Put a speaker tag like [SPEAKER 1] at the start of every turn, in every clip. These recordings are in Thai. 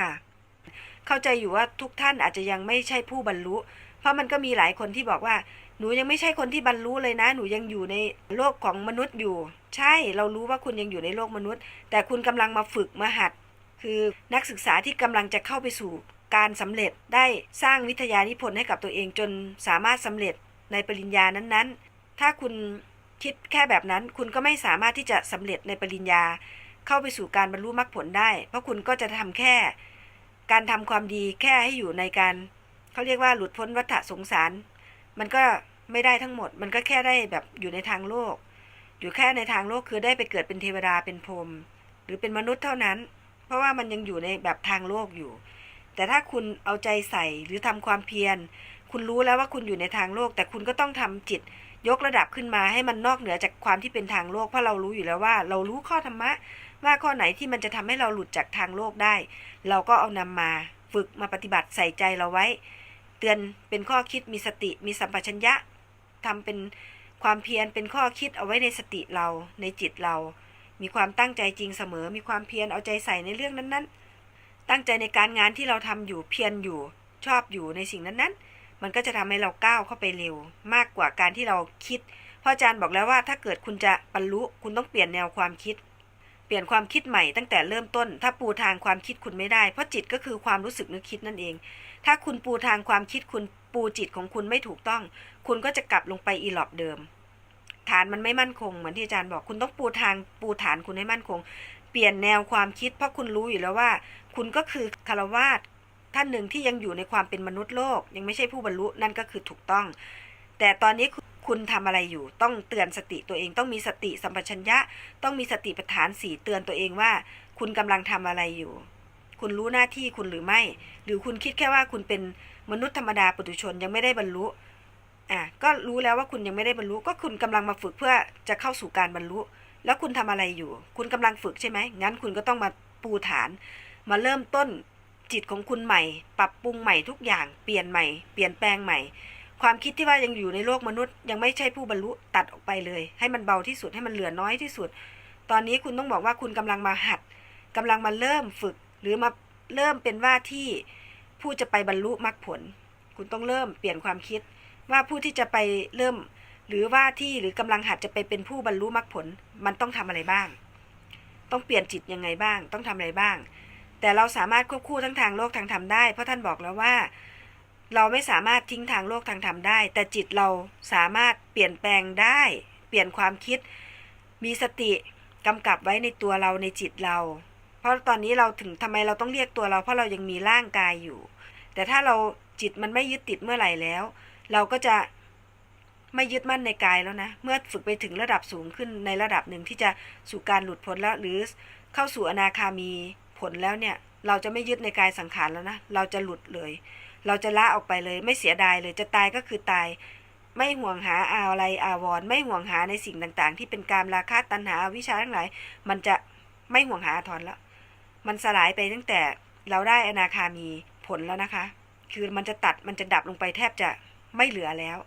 [SPEAKER 1] ค่ะ เข้าใจอยู่ว่าทุกท่านอาจจะยังไม่ใช่ผู้บรรลุ เพราะมันก็มีหลายคนที่บอกว่า หนูยังไม่ใช่คนที่บรรลุเลยนะ หนูยังอยู่ในโลกของมนุษย์อยู่ ใช่เรารู้ว่าคุณยังอยู่ในโลกมนุษย์ แต่คุณกำลังมาฝึกมาหัด คือนักศึกษาที่กำลังจะเข้าไปสู่การสำเร็จได้สร้างวิทยานิพนธ์ให้กับตัวเองจนสามารถสำเร็จในปริญญานั้นๆ ถ้าคุณคิดแค่แบบนั้นคุณก็ไม่สามารถที่จะสำเร็จในปริญญา เข้าไปสู่การบรรลุมรรคผลได้ เพราะคุณก็จะทำแค่ การทำความดีแค่ให้อยู่ในการเขาเรียกว่าหลุดพ้นวัฏสงสาร มันก็ไม่ได้ทั้งหมด มันก็แค่ได้แบบอยู่ในทางโลก อยู่แค่ในทางโลกคือได้ไปเกิดเป็นเทวดาเป็นพรหมหรือเป็นมนุษย์เท่านั้น เพราะว่ามันยังอยู่ในแบบทางโลกอยู่ แต่ถ้าคุณเอาใจใส่หรือทำความเพียร คุณรู้แล้วว่าคุณอยู่ในทางโลก แต่คุณก็ต้องทำจิตยกระดับขึ้นมาให้มันนอกเหนือจากความที่เป็นทางโลกเพราะเรารู้อยู่แล้วว่า เรารู้ข้อธรรมะ ว่าข้อไหนที่มันจะทำให้เราหลุดจากทางโลกได้ เราก็เอานำมาฝึกมาปฏิบัติใส่ใจเราไว้ เตือนเป็นข้อคิดมีสติมีสัมปชัญญะทำเป็นความเพียรเป็นข้อคิดเอาไว้ในสติเราในจิตเรา มีความตั้งใจจริงเสมอ มีความเพียรเอาใจใส่ในเรื่องนั้นๆ ตั้งใจในการงานที่เราทำอยู่เพียรอยู่ชอบอยู่ในสิ่งนั้นๆ มันก็จะทำให้เราก้าวเข้าไปเร็ว มากกว่าการที่เราคิด เพราะอาจารย์บอกแล้วว่าถ้าเกิดคุณจะบรรลุคุณต้องเปลี่ยนแนวความคิด เปลี่ยนความคิดใหม่ตั้งแต่เริ่มต้น ถ้าปูทางความคิดคุณไม่ได้ เพราะจิตก็คือความรู้สึกนึกคิดนั่นเอง ถ้าคุณปูทางความคิดคุณปูจิตของคุณไม่ถูกต้อง คุณก็จะกลับลงไปอีหลอบเดิม ฐานมันไม่มั่นคงเหมือนที่อาจารย์บอก คุณต้องปูทางปูฐานคุณให้มั่นคง เปลี่ยนแนวความคิด เพราะคุณรู้อยู่แล้วว่า คุณก็คือคารวาสท่านหนึ่งที่ยังอยู่ในความเป็นมนุษย์โลก ยังไม่ใช่ผู้บรรลุนั่นก็คือถูกต้อง แต่ตอนนี้คุณคุณทำอะไรอยู่ ต้องเตือนสติตัวเอง ต้องมีสติสัมปชัญญะ ต้องมีสติปัฏฐานสี่เตือนตัวเองว่า คุณกำลังทำอะไรอยู่ คุณรู้หน้าที่คุณหรือไม่ หรือคุณคิดแค่ว่าคุณเป็นมนุษย์ธรรมดาปุถุชนยังไม่ได้บรรลุอะก็รู้แล้วว่าคุณยังไม่ได้บรรลุก็คุณกำลังมาฝึกเพื่อจะเข้าสู่การบรรลุ แล้วคุณทำอะไรอยู่ คุณกำลังฝึกใช่ไหมงั้นคุณก็ต้องมาปูฐาน มาเริ่มต้นจิตของคุณใหม่ ปรับปรุงใหม่ทุกอย่าง เปลี่ยนใหม่ เปลี่ยนแปลงใหม่ ความคิดที่ว่ายังอยู่ในโลกมนุษย์ ยังไม่ใช่ผู้บรรลุตัดออกไปเลย ให้มันเบาที่สุดให้มันเหลือน้อยที่สุด ตอนนี้คุณต้องบอกว่าคุณกำลังมาหัดกำลังมาเริ่มฝึก หรือมาเริ่มเป็นว่าที่ผู้จะไปบรรลุมรรคผล คุณต้องเริ่มเปลี่ยนความคิด ว่าผู้ที่จะไปเริ่ม หรือว่าที่หรือกำลังหัดจะไปเป็นผู้บรรลุมรรคผล มันต้องทำอะไรบ้าง ต้องเปลี่ยนจิตยังไงบ้าง ต้องทำอะไรบ้าง แต่เราสามารถควบคู่ทั้งทางโลกทางธรรมได้ เพราะท่านบอกแล้วว่า เราไม่สามารถทิ้งทางโลกทางธรรมได้ แต่จิตเราสามารถเปลี่ยนแปลงได้ เปลี่ยนความคิด มีสติกำกับไว้ในตัวเราในจิตเรา เพราะตอนนี้เราถึงทำไมเราต้องเรียกตัวเรา เพราะเรายังมีร่างกายอยู่ แต่ถ้าเราจิตมันไม่ยึดติดเมื่อไหร่แล้ว เราก็จะไม่ยึดมั่นในกายแล้วนะ เมื่อฝึกไปถึงระดับสูงขึ้นในระดับหนึ่งที่จะสู่การหลุดพ้นแล้วหรือเข้าสู่อนาคามีผลแล้วเนี่ย เราจะไม่ยึดในกายสังขารแล้วนะ เราจะหลุดเลย เราจะละออกไปเลย ไม่เสียดายเลยจะตายก็คือตาย ไม่ห่วงหาอาอะไรอาวรณ์ไม่ห่วงหาในสิ่งต่าง ๆ ที่เป็นการราคะตัณหาวิชาทั้งหลาย มันจะไม่ห่วงหาอาทรแล้วมันสลายไปตั้งแต่เราได้อนาคามีผลแล้วนะคะ คือมันจะตัดมันจะดับลงไปแทบจะไม่เหลือแล้ว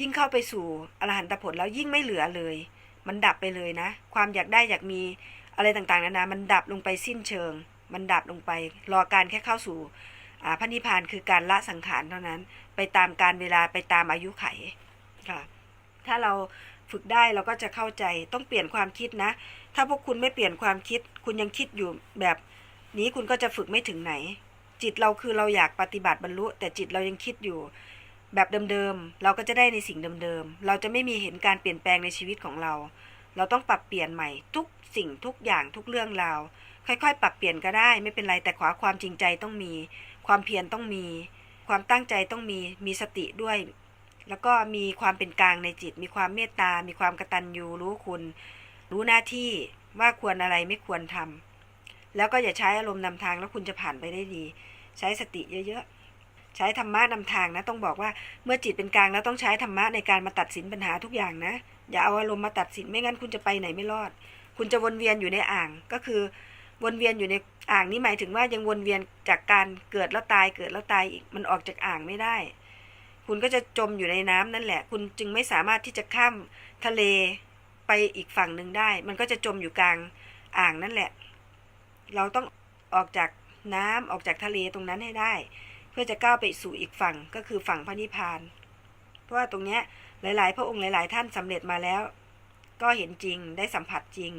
[SPEAKER 1] ยิ่งเข้าไปสู่อรหันตผลแล้วยิ่งไม่เหลือเลย มันดับไปเลยนะ ความอยากได้อยากมีอะไรต่างๆนานา มันดับลงไปสิ้นเชิง มันดับลงไป รอการแค่เข้าสู่ พระนิพพานคือการละสังขารเท่านั้น ไปตามการเวลาไปตามอายุไขค่ะถ้าเราฝึกได้เราก็จะเข้าใจต้องเปลี่ยนความคิดนะ ถ้าพวกคุณไม่เปลี่ยนความคิด คุณยังคิดอยู่แบบนี้คุณก็จะฝึกไม่ถึงไหน จิตเราคือเราอยากปฏิบัติบรรลุ แต่จิตเรายังคิดอยู่ แบบเดิมๆเราก็จะได้ในสิ่งเดิมๆเราจะไม่มีเห็นการเปลี่ยนแปลงในชีวิตของเรา เราต้องปรับเปลี่ยนใหม่ทุกสิ่งทุกอย่างทุกเรื่องราวค่อยๆ ปรับเปลี่ยนก็ได้ไม่เป็นไรแต่ขวาความจริงใจต้องมี ความเพียรต้องมี ความตั้งใจต้องมี มีสติด้วย แล้วก็มีความเป็นกลางในจิต มีความเมตตา มีความกตัญญูรู้คุณ รู้หน้าที่ว่าควรอะไรไม่ควรทำแล้วก็อย่าใช้อารมณ์นำทางแล้วคุณจะผ่านไปได้ดี ใช้สติเยอะๆ ใช้ธรรมะนำทางนะ ต้องบอกว่าเมื่อจิตเป็นกลางแล้วต้องใช้ธรรมะในการมาตัดสินปัญหาทุกอย่างนะ อย่าเอาอารมณ์มาตัดสินไม่งั้นคุณจะไปไหนไม่รอด คุณจะวนเวียนอยู่ในอ่างก็คือ วนเวียนอยู่ในอ่างนี้หมายถึงว่ายังวนเวียนจากการเกิดแล้วตายเกิดแล้วตายอีกมันออกจากอ่างไม่ได้ คุณก็จะจมอยู่ในน้ำนั่นแหละ คุณจึงไม่สามารถที่จะข้ามทะเลไปอีกฝั่งหนึ่งได้ มันก็จะจมอยู่กลางอ่างนั่นแหละ เราต้องออกจากน้ำออกจากทะเลตรงนั้นให้ได้ เพื่อจะก้าวไปสู่อีกฝั่งก็คือฝั่งพระนิพพาน เพราะว่าตรงเนี้ยหลาย ๆ พระองค์หลาย ๆ ท่านสำเร็จมาแล้ว ก็เห็นจริงได้สัมผัสจริง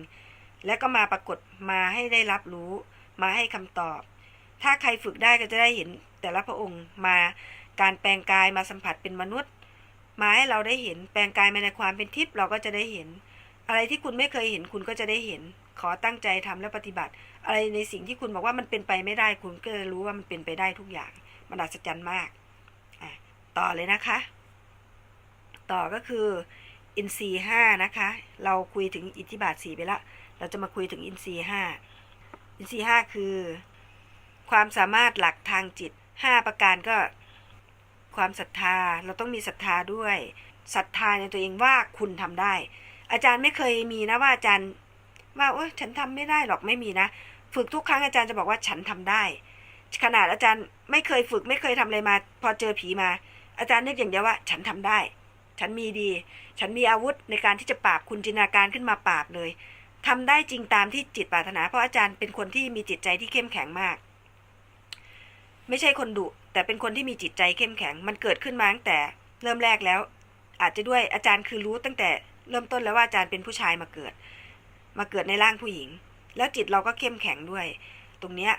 [SPEAKER 1] และก็มาปรากฏมาให้ได้รับรู้ มาให้คำตอบ ถ้าใครฝึกได้ก็จะได้เห็นแต่ละพระองค์มาการแปลงกายมาสัมผัสเป็นมนุษย์ มาให้เราได้เห็นแปลงกายมาในความเป็นทิพย์เราก็จะได้เห็น อะไรที่คุณไม่เคยเห็นคุณก็จะได้เห็น ขอตั้งใจทำและปฏิบัติ อะไรในสิ่งที่คุณบอกว่ามันเป็นไปไม่ได้คุณก็รู้ว่ามันเป็นไปได้ทุกอย่างมันอัศจรรย์มากต่อเลยนะคะ ต่อก็คืออินทรีห้านะคะ เราคุยถึงอิทธิบาทสี่ไปละ เราจะมาคุยถึงอินทรีห้าอินทรีห้าคือ ความสามารถหลักทางจิตห้าประการก็ความศรัทธาเราต้องมีศรัทธาด้วยศรัทธาในตัวเองว่าคุณทำได้ อาจารย์ไม่เคยมีนะว่าอาจารย์ว่าโอ้ฉันทำไม่ได้หรอกไม่มีนะ ฝึกทุกครั้งอาจารย์จะบอกว่าฉันทำได้ ขนาดอาจารย์ไม่เคยฝึกไม่เคยทำอะไรมา พอเจอผีมา อาจารย์นึกอย่างเดียวว่า ฉันทำได้ ฉันมีดี ฉันมีอาวุธในการที่จะปราบคุณจินตนาการขึ้นมาปราบเลย ทำได้จริงตามที่จิตปรารถนา เพราะอาจารย์เป็นคนที่มีจิตใจที่เข้มแข็งมาก ไม่ใช่คนดุแต่เป็นคนที่มีจิตใจเข้มแข็ง มันเกิดขึ้นมาตั้งแต่เริ่มแรกแล้ว อาจจะด้วยอาจารย์คือรู้ตั้งแต่เริ่มต้นแล้วว่าอาจารย์เป็นผู้ชายมาเกิด มาเกิดในร่างผู้หญิง แล้วจิตเราก็เข้มแข็งด้วย ตรงเนี้ย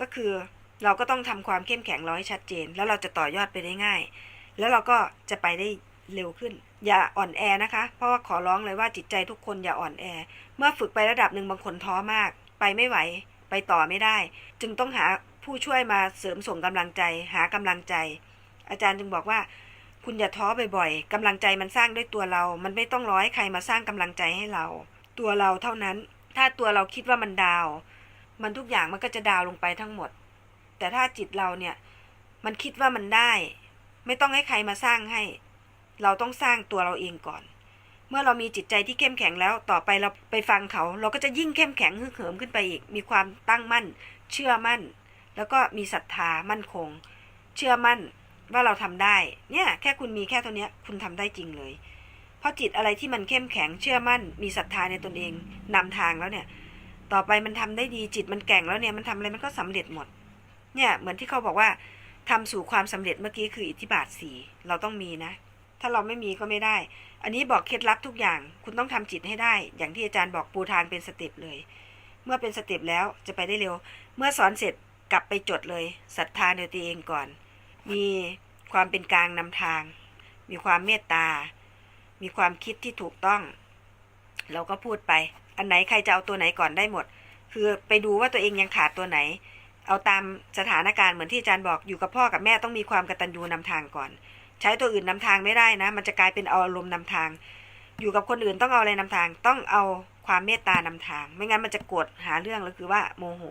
[SPEAKER 1] ก็คือเราก็ต้องทำความเข้มแข็งราให้ชัดเจน แล้วเราจะต่อยอดไปได้ง่าย แล้วเราก็จะไปได้ เร็วขึ้น อย่าอ่อนแอนะคะ เพราะว่าขอร้องเลยว่าจิตใจทุกคนอย่าอ่อนแอ เมื่อฝึกไประดับหนึ่งบางคนท้อมาก ไปไม่ไหว ไปต่อไม่ได้ จึงต้องหาผู้ช่วยมาเสริมส่งกำลังใจ หากำลังใจ อาจารย์จึงบอกว่า คุณอย่าท้อบ่อยๆกำลังใจมันสร้างด้วยตัวเรา มันไม่ต้องร้อยใครมาสร้างกำลังใจให้เรา ตัวเราเท่านั้น ถ้าตัวเราคิดว่ามันดาว มันทุกอย่างมันก็จะดาวลงไปทั้งหมด แต่ถ้าจิตเราเนี่ย มันคิดว่ามันได้ ไม่ต้องให้ใครมาสร้างให้ เราต้องสร้างตัวเราเองก่อน เมื่อเรามีจิตใจที่เข้มแข็งแล้ว ต่อไปเราไปฟังเขา เราก็จะยิ่งเข้มแข็งฮึกเหิมขึ้นไปอีก มีความตั้งมั่น เชื่อมั่น แล้วก็มีศรัทธามั่นคง เชื่อมั่นว่าเราทำได้ เนี่ย แค่คุณมีแค่ตัวเนี้ย คุณทำได้จริงเลย เพราะจิตอะไรที่มันเข้มแข็งเชื่อมั่น มีศรัทธาในตนเองนำทางแล้วเนี่ย ต่อไปมันทำได้ดีจิตมันแก่งแล้วเนี่ยมันทำอะไรมันก็สำเร็จหมด เนี่ยเหมือนที่เขาบอกว่าทำสู่ความสำเร็จเมื่อกี้คืออิทธิบาทสีเราต้องมีนะ ถ้าเราไม่มีก็ไม่ได้ อันนี้บอกเคล็ดลับทุกอย่าง คุณต้องทำจิตให้ได้ อย่างที่อาจารย์บอกปูทางเป็นสเต็ปเลย เมื่อเป็นสเต็ปแล้วจะไปได้เร็ว เมื่อสอนเสร็จกลับไปจดเลยศรัทธาในตัวเองก่อน มีความเป็นกลางนำทาง มีความเมตตา มีความคิดที่ถูกต้อง เราก็พูดไป อันไหนใครจะเอาตัวไหนก่อนได้หมด คือไปดูว่าตัวเองยังขาดตัวไหน เอาตามสถานการณ์เหมือนที่อาจารย์บอกอยู่กับพ่อกับแม่ต้องมีความกตัญญูนำทางก่อน ใช้ตัวอื่นนำทางไม่ได้นะ มันจะกลายเป็นเอาอารมณ์นำทาง อยู่กับคนอื่นต้องเอาอะไรนำทาง ต้องเอาความเมตตานำทาง ไม่งั้นมันจะโกรธหาเรื่องแล้วคือว่าโมโห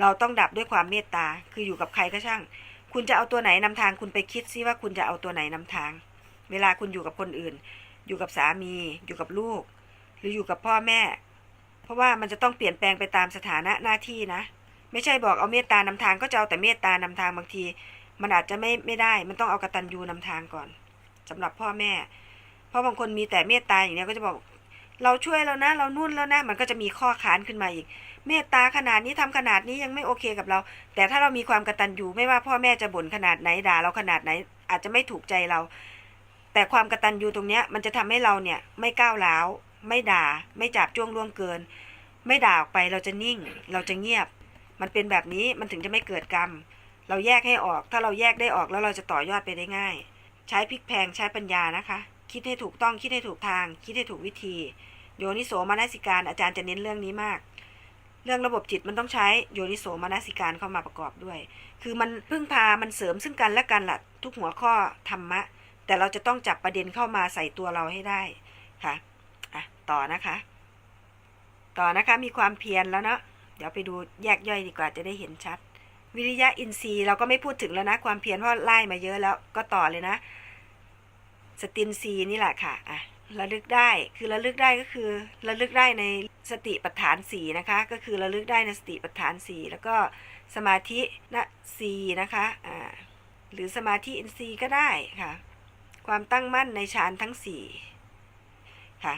[SPEAKER 1] เราต้องดับด้วยความเมตตา คืออยู่กับใครก็ช่าง คุณจะเอาตัวไหนนำทาง คุณไปคิดซิว่าคุณจะเอาตัวไหนนำทาง เวลาคุณอยู่กับคนอื่น อยู่กับสามี อยู่กับลูก หรืออยู่กับพ่อแม่ เพราะว่ามันจะต้องเปลี่ยนแปลงไปตามสถานะหน้าที่นะ ไม่ใช่บอกเอาเมตตานำทางก็จะเอาแต่เมตตานำทางบางที มันอาจจะไม่ไม่ได้ มันต้องเอากตัญญูนำทางก่อนสำหรับพ่อแม่ เพราะบางคนมีแต่เมตตาอย่างเนี้ยก็จะบอก เราช่วยแล้วนะ เรานุ่นแล้วนะ มันก็จะมีข้อค้านขึ้นมาอีก เมตตาขนาดนี้ทำขนาดนี้ยังไม่โอเคกับเรา แต่ถ้าเรามีความกตัญญูไม่ว่าพ่อแม่จะบ่นขนาดไหนด่าเราขนาดไหน อาจจะไม่ถูกใจเรา แต่ความกตัญญูตรงเนี้ยมันจะทำให้เราเนี่ยไม่ก้าวร้าวไม่ด่า ไม่จับจ้วงล่วงเกิน ไม่ด่าออกไปเราจะนิ่ง เราจะเงียบ มันเป็นแบบนี้มันถึงจะไม่เกิดกรรม เราแยกให้ออก ถ้าเราแยกได้ออกแล้วเราจะต่อยอดไปได้ง่าย ใช้พลิกแพงใช้ปัญญานะคะ คิดให้ถูกต้องคิดให้ถูกทาง คิดให้ถูกวิธี โยนิโสมนสิการอาจารย์จะเน้นเรื่องนี้มาก เรื่องระบบจิตมันต้องใช้โยนิโสมนสิการเข้ามาประกอบด้วย คือมันพึ่งพามันเสริมซึ่งกันและกันล่ะทุกหัวข้อธรรมะ แต่เราจะต้องจับประเด็นเข้ามาใส่ตัวเราให้ได้ค่ะอะต่อนะคะ ต่อนะคะมีความเพียรแล้วเนาะเดี๋ยวไปดูแยกย่อยดีกว่าจะได้เห็นชัด วิริยะอินทรีย์เราก็ไม่พูดถึงแล้วนะ ความเพียรเพราะไล่มาเยอะแล้วก็ต่อเลยนะ สตินทรีย์นี่แหละค่ะอะระลึกได้ คือระลึกได้ก็คือระลึกได้ในสติปัฏฐานสีนะคะ ก็คือระลึกได้ในสติปัฏฐานสีแล้วก็สมาธินะสีนะคะอ่าหรือสมาธิอินทรีย์ก็ได้ค่ะ ความตั้งมั่นในฌานทั้งสี่ค่ะ